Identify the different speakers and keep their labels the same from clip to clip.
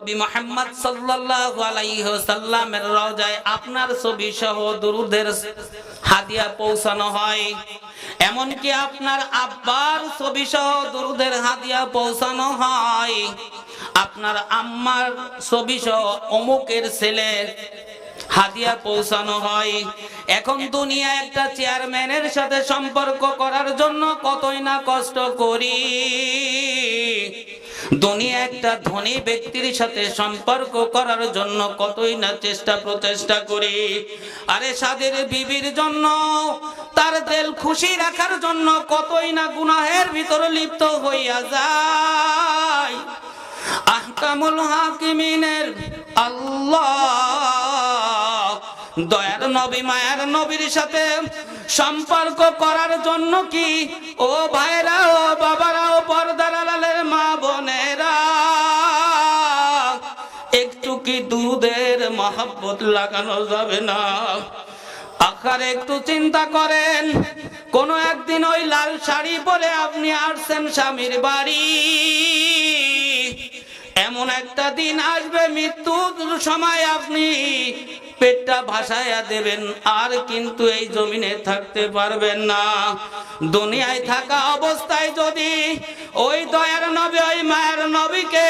Speaker 1: নবী মোহাম্মদ সাল্লাল্লাহু আলাইহি আপনার ছবি সহ হাদিয়া পৌঁছানো হয়। এমনকি আপনার হাদিয়া পৌঁছানো হয়। আপনার আম্মার ছবি সহ অমুকের ছেলে হাদিয়া পৌঁছানো হয়। এখন দুনিয়া একটা চেয়ারম্যানের সাথে সম্পর্ক করার জন্য কতই না কষ্ট করি। দুনিয়া একটা ধনী ব্যক্তির সাথে সম্পর্ক করার জন্য কতই না চেষ্টা প্রচেষ্টা করি। আরে সাদের বিবির জন্য, তার দিল খুশি রাখার জন্য কতই না গুনাহের ভিতরে লিপ্ত হইয়া যায়। আহকামুল হাকিমিনের আল্লাহ, দয়ার নবী, মায়ার নবীর সাথে সম্পর্ক করার জন্য কি? ও ভাইরা, ও বাবারা, ও পর্দার কি দুধের মহাব্বত লাগানো যাবে না? আকার একটু চিন্তা করেন, কোন একদিন ওই লাল শাড়ি পরে আপনি আসছেন স্বামীর বাড়ি। এমন একটা দিন আসবে, মৃত্যুর সময় আপনি পেটটা ভাসায়া দেবেন, আর কিন্তু এই জমিনে থাকতে পারবেন না। দুনিয়ায় থাকা অবস্থায় যদি ওই দয়ার নবী, ওই মায়ের নবীকে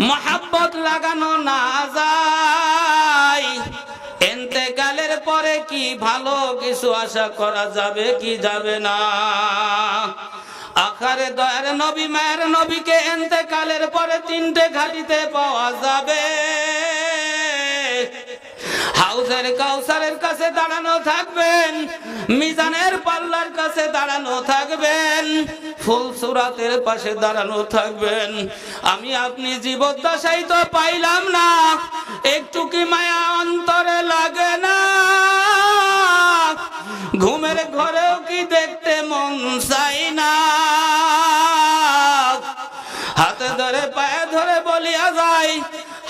Speaker 1: মহাব্বত লাগানো না যায়। এতেকালের পরে কি ভালো কিছু আশা করা যাবে, কি যাবে না? আখারে দয়ার নবী, মায়ের নবীকে এতেকালের পরে তিনটে ঘাটিতে পাওয়া যাবে। হাউসের কাউসারের কাছে দাঁড়ানো থাকবেন, মিজানের পাল্লার কাছে দাঁড়ানো থাকবেন, ফুল সুরাতের পাশে দাঁড়ানো থাকবেন। আমি আপনি জীবদ্দশাই তো পাইলাম না, একটু কি মায়া অন্তরে লাগে না? ঘুমের ঘরেও কি দেখতে মন চাই না? হাতে ধরে পায়ে ধরে বলিয়া যায়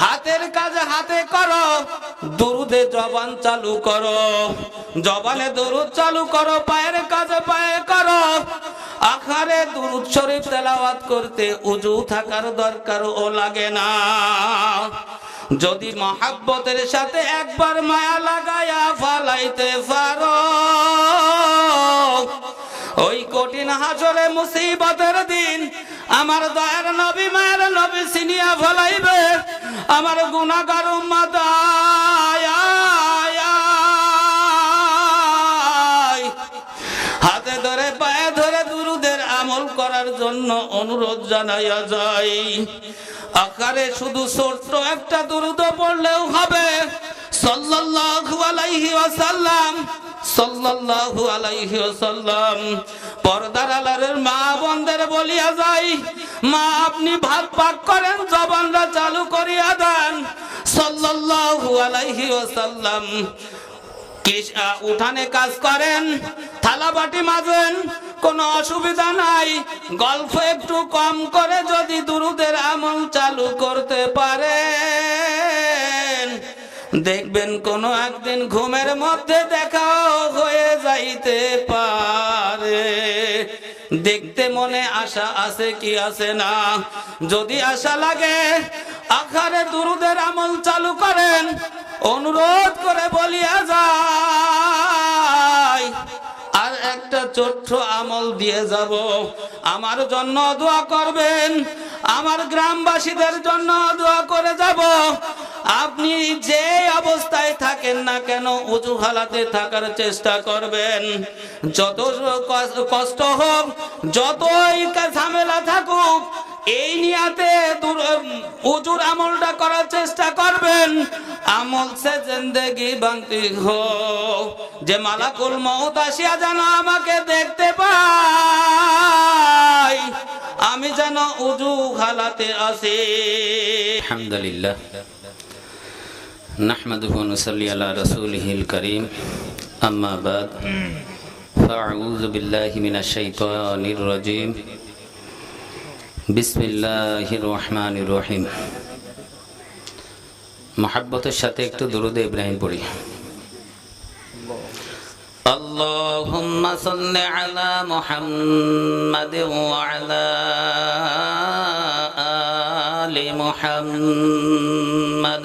Speaker 1: হাতের কাজ হাতে করো, দুরুদে জবান চালু করো। জবানে দুরুদ চালু করো, পায়ের কাজে পায়ে করো। আখারে দুরুদ শরীফ তেলাওয়াত করতে উজু থাকার দরকার ও লাগে না। যদি মহাব্বতের সাথে একবার মায়া লাগায়া ফালাইতে পারো, ওই কঠিন হাসরে মুসিবতের দিন আমার দয়ার নবী, মায়ের নবী সিনিয়া ফলাইবে। আমার আয়। হাতে ধরে, পায়ে ধরে দুরুদের আমল করার জন্য অনুরোধ জানাইয়া যায় আকারে শুধু ছোট্ট একটা দুরুদ পড়লেও হবে। সাল্লাল্লাহু আলাইহি ওয়াসাল্লাম, সাল্লাল্লাহু আলাইহি ওয়াসাল্লাম পর্দার আলারের মা বন্ধের বলিয়া যাই। মা, আপনি ভাত পাক করেন জবানরা চালু করিয়া দেন। সাল্লাল্লাহু আলাইহি ওয়াসাল্লাম উঠানে কাজ করেন, থালা বাটি মাজেন, কোনো অসুবিধা নাই। গল্প একটু কম করে যদি দুরুদের আমল চালু করতে পারেন। দেখবেন কোনো একদিন ঘুমের মধ্যে দেখাও হয়ে যাইতে পারে দেখতে মনে আশা আছে কি আছে না? যদি আশা লাগে আখারে দুরুদের আমল চালু করেন। অনুরোধ করে বলিয়া যায় আর একটা ছোট্ট আমল দিয়ে যাব। আমার জন্য দোয়া করবেন। আমার গ্রামবাসীদের জন্য দোয়া করে যাব। আপনি যে থাকেন না কেন উঁচু হালাতে থাকার চেষ্টা করবেন। যত কষ্ট- হোক, যতই ঝামেলা থাকুক, এই নিয়াতে উজুর আমলটা করার চেষ্টা করবেন। আমল সে জিন্দেগি বানতি হো যে মালাকুল মৌত আসিয়া যেন আমাকে দেখতে পাই আমি যেন উজু হালাতে আসি।
Speaker 2: আলহামদুলিল্লাহ। نحمده ونصلي على رسوله الكريم أما بعد فأعوذ بالله من الشيطان الرجيم بسم الله الرحمن الرحيم محبتের সাথে একটু দরুদ ইব্রাহিম পড়ি اللهم صل على محمد وعلى آل محمد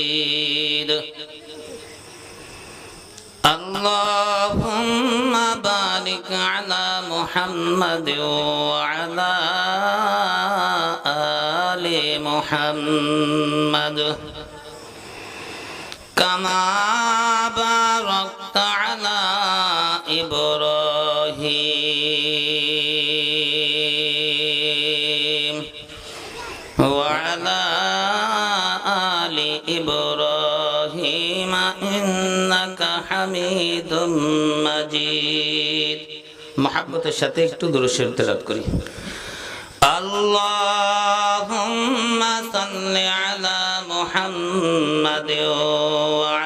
Speaker 2: اللهم بارك على محمد وعلى آل محمد كما باركت মাজিদ। মহাব্বতের সাথে একটু দূরশের তেলাপ করি। আল্লাহ সাল্লি আলা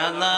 Speaker 2: আলা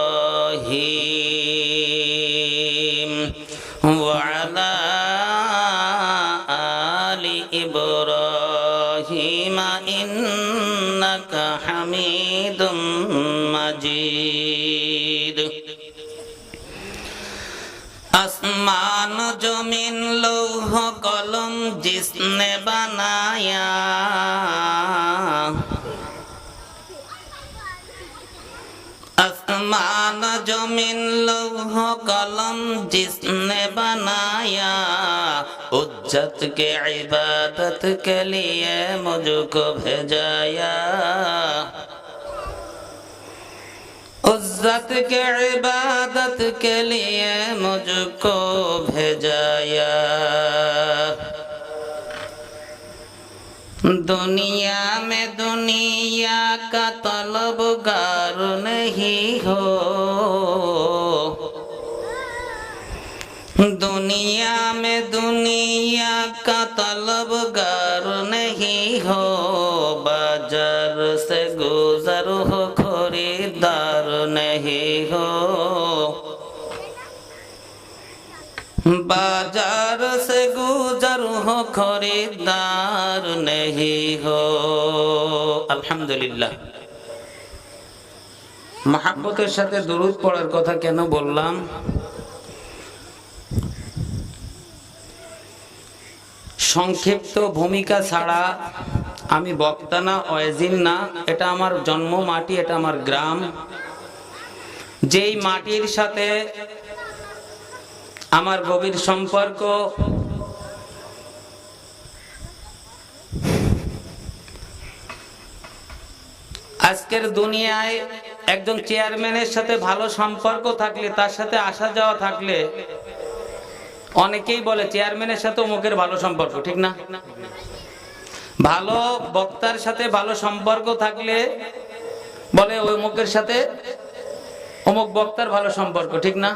Speaker 2: وعلى آل إبراهيم إنك حميد مجيد আসমান জমিন লৌহ কলম জিসনে বানায়া आसमान ज़मीन लौह कलम जिसने बनाया उज्जत के इबादत के लिए मुझको भेजाया उज्जत के इबादत के लिए मुझको भेजाया दुनिया में दुनिया का तलबगार नहीं हो। दुनिया में दुनिया का तलब गार नहीं हो। बाजार से गुजर हो खरीदार नहीं हो আলহামদুলিল্লাহ মাহাব্বতের সাথে দরুদ পড়ার কথা কেন বললাম সংক্ষিপ্ত ভূমিকা ছাড়া আমি বক্তা না অয়েজিন না এটা আমার জন্ম মাটি এটা আমার গ্রাম যেই মাটির সাথে আমার গভীর সম্পর্ক। আজকের দুনিয়ায় একজন চেয়ারম্যানের সাথে ভালো সম্পর্ক থাকলে, তার সাথে আসা যাওয়া থাকলে, অনেকেই বলে চেয়ারম্যানের সাথে অমুকের ভালো সম্পর্ক, ঠিক না? ভালো বক্তার সাথে ভালো সম্পর্ক থাকলে বলে ওই অমুকের সাথে অমুক বক্তার ভালো সম্পর্ক, ঠিক না?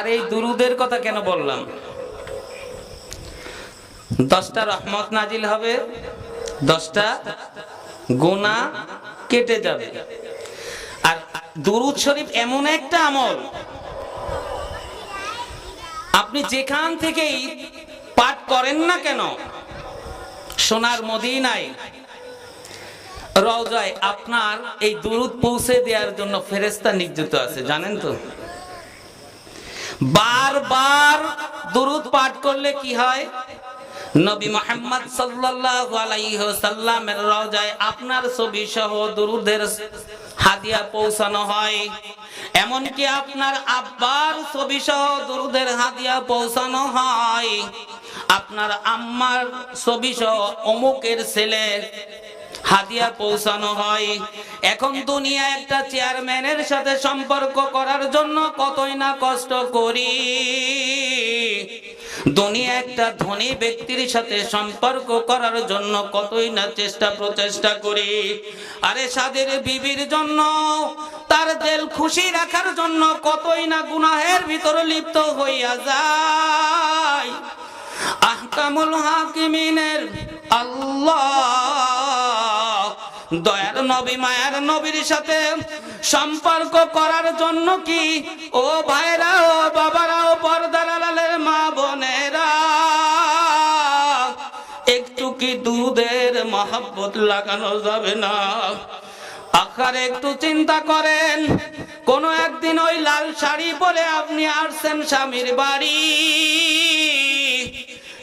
Speaker 2: আর এই দুরুদের কথা কেন বললাম? দশটা রহমত নাজিল হবে, দশটা গুণা কেটে যাবে। আর দুরুদ শরীফ এমন একটা আমল, আপনি যেখান থেকেই পাঠ করেন না কেন, সোনার মদিনায়, রওজায় আপনার এই দুরুদ পৌঁছে দেওয়ার জন্য ফেরেস্তা নিযুক্ত আছে, জানেন তো? বারবার দুরুদ পাঠ করলে কি হয়? নবী মোহাম্মদ সাল্লাল্লাহু আলাইহি সাল্লামের রওজায় আপনার ছবি সহ দুরুদের হাদিয়া পৌঁছানো হয়। এমনকি আপনার আব্বার ছবি সহ দুরুদের হাদিয়া পৌঁছানো হয়। আপনার আম্মার ছবি সহ অমুকের ছেলে হাদিয়া পৌঁছানো হয়। এখন দুনিয়া একটা চেয়ারম্যানের সাথে সম্পর্ক করার জন্য কতই না কষ্ট করি। দুনিয়া একটা ধনী ব্যক্তির সাথে সম্পর্ক করার জন্য কতই না চেষ্টা প্রচেষ্টা করি। আরে সাদের বিবির জন্য, তার দিল খুশি রাখার জন্য কতই না গুনাহের ভিতরে লিপ্ত হইয়া যায়। আহকামুল হাকিমিনের আল্লাহ দয়ার নবী, মায়ার নবীর সাথে সম্পর্ক করার জন্য কি? ও ভাইরা, ও বাবারা, ও পর্দার আড়ালের মা বোনেরা, একটু কি দুধের মহাব্বত লাগানো যাবে না? আকার একটু চিন্তা করেন, কোন একদিন ওই লাল শাড়ি পরে আপনি আসছেন স্বামীর বাড়ি।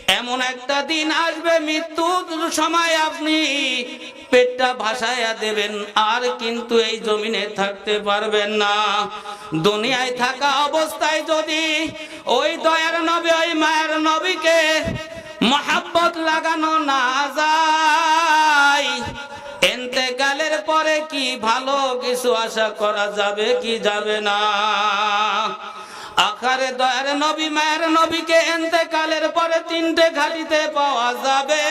Speaker 2: এমন একটা দিন আসবে, মৃত্যুর সময় আপনি পেটটা ভাসাইয়া দেবেন, আর কিন্তু এই জমিনে থাকতে পারবেন না। দুনিয়ায় থাকা অবস্থায় যদি ওই দয়ার নবী, ওই মায়ের নবীকে মহাব্বত লাগানো না যায় এতেকালের পরে কি ভালো কিছু আশা করা যাবে, কি যাবে না? আকারে দয়ার নবী, মায়ের নবীকে এতেকালের পরে তিনটে ঘাটিতে পাওয়া যাবে।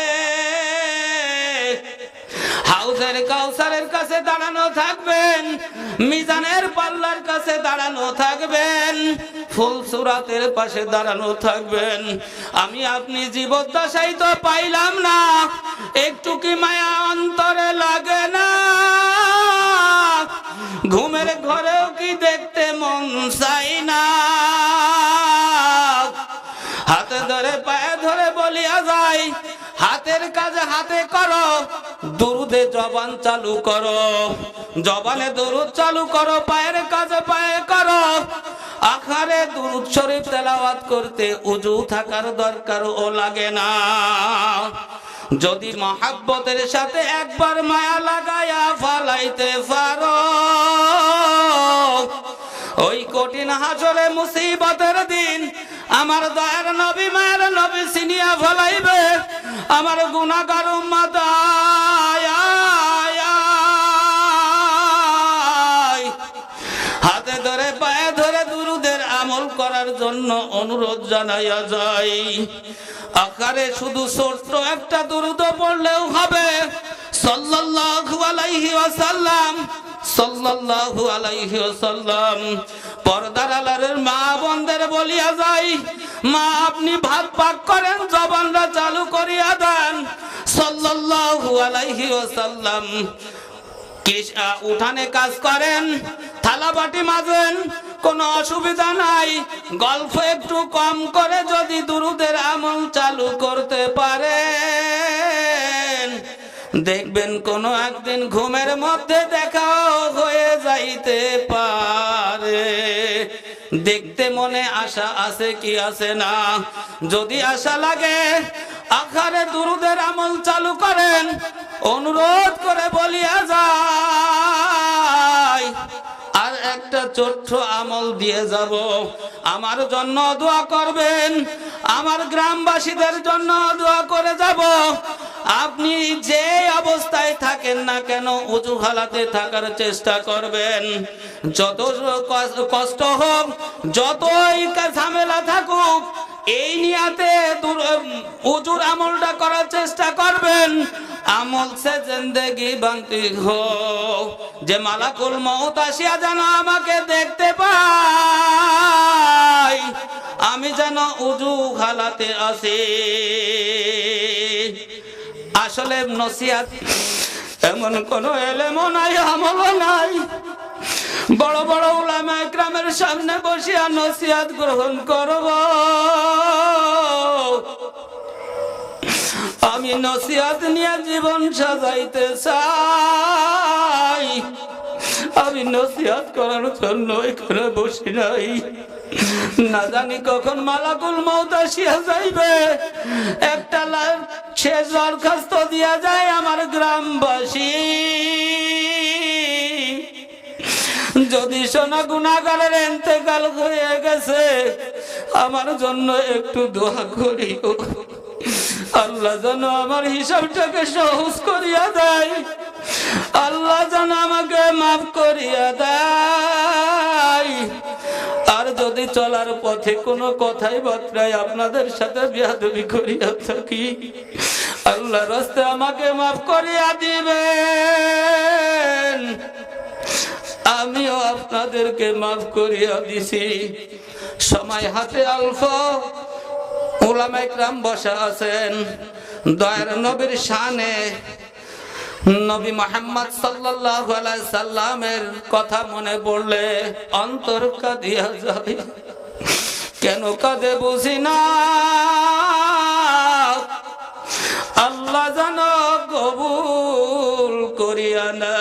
Speaker 2: হাউসের কাউসারের কাছে দাঁড়ানো থাকবেন, মিজানের পাল্লার কাছে দাঁড়ানো থাকবেন, ফুল সুরাতের পাশে দাঁড়ানো থাকবেন। আমি আপনি জীবদ্দশাই তো পাইলাম না, একটু কি মায়া অন্তরে লাগে না? ঘুমের ঘরেও কি দেখতে মন চাই না? হাতে ধরে, পায়ে ধরে বলিয়া যায় হাতের কাজ হাতে করো, দুরুদে জবান চালু করো, জবানে দুরুদ চালু করো, পায়ের কাজে পায়ে করো। আখারে দুরুদ শরীফ তেলাওয়াত করতে উজু থাকার দরকার ও লাগে না। যদি মহাব্বতের সাথে একবার মায়া লাগায়া ফালাইতে পারো, ওই কঠিন হাসরে মুসিবতের দিন আমার দয়ার নবী, মায়ের নবী সিনিয়া ফলাইবে। আমার গুণাগার আয়। হাতে ধরে, পায়ে ধরে দুরুদের আমল করার জন্য অনুরোধ জানাইয়া যায় আকারে শুধু ছোট্ট একটা দুরুদ পড়লেও হবে। সাল্লাল্লাহু আলাইহি ওয়াসাল্লাম, সাল্লাল্লাহু আলাইহি ওয়াসাল্লাম পর্দার আলারের মা বোনদের বলিয়া যাই। মা, আপনি ভাত পাক করেন, জবানটা চালু করিয়া দেন। ওয়াসাল্লাম উঠানে কাজ করেন, থালা বাটি মাজেন, কোনো অসুবিধা নাই। গল্প একটু কম করে যদি দুরুদের আমল চালু করতে পারেন। দেখবেন কোনো একদিন ঘুমের মধ্যে দেখাও হয়ে পারে দেখতে মনে আশা আছে কি আছে না? যদি আশা লাগে আখারে দুরুদের আমল চালু করেন। অনুরোধ করে বলিয়া যায় একটা ছোট্ট আমল দিয়ে যাব। আমার জন্য দোয়া করবেন, আমার গ্রামবাসীদের জন্য দোয়া করে যাব। আপনি যে অবস্থায় থাকেন না কেন উঁচু হালাতে থাকার চেষ্টা করবেন। যত কষ্ট- হোক, যতই ঝামেলা থাকুক, এই নিয়াতে উজুর আমলটা করার চেষ্টা করবেন। আমল সে জিন্দগি বানতি হো। যে মালাকুল মৌত আসিয়া যেন আমাকে দেখতে পাই আমি যেন উজু খালাতে আসি। আসলে নসিহাত এমন কোন এলেমও নাই, আমলও নাই। বড় বড় উলামা একরামের সামনে বসিয়া নসিহাত গ্রহণ করব। আমি নসিহাত নিয়ে জীবন সাজাইতে চাই।
Speaker 1: আমি নসিহাত করার জন্য এখানে বসি নাই। না জানি কখন মালাকুল মৌত আসিয়া যাইবে। একটা শেষ দরখাস্ত দিয়া যায় আমার গ্রামবাসী। যদি সোনা গুণাগারের এতেকাল হয়ে গেছে, আমার জন্য একটু দোয়া করিও। আল্লাহ যেন আমার হিসাবটাকে সহজ করিয়া দেয়। আল্লাহ যেন আমাকে মাফ করিয়া দেয়। আর যদি চলার পথে কোনো কথাই বার্তায় আপনাদের সাথে বিয়াদবি করিয়া থাকি। আল্লাহ রাস্তে আমাকে মাফ করিয়া দিবেন। আমিও আপনাদেরকে মাফ করিয়া দিছি। সময় হাতে অল্প ওলামা ইকরাম বসা আছেন। দয়ার নবীর শানে নবী মোহাম্মদ সাল্লাল্লাহু আলাইহি সাল্লামের কথা মনে পড়লে অন্তর কাঁদিয়া যায়। কেন কাঁদে বুঝি না? আল্লাহ যেন কবুল করিয়া না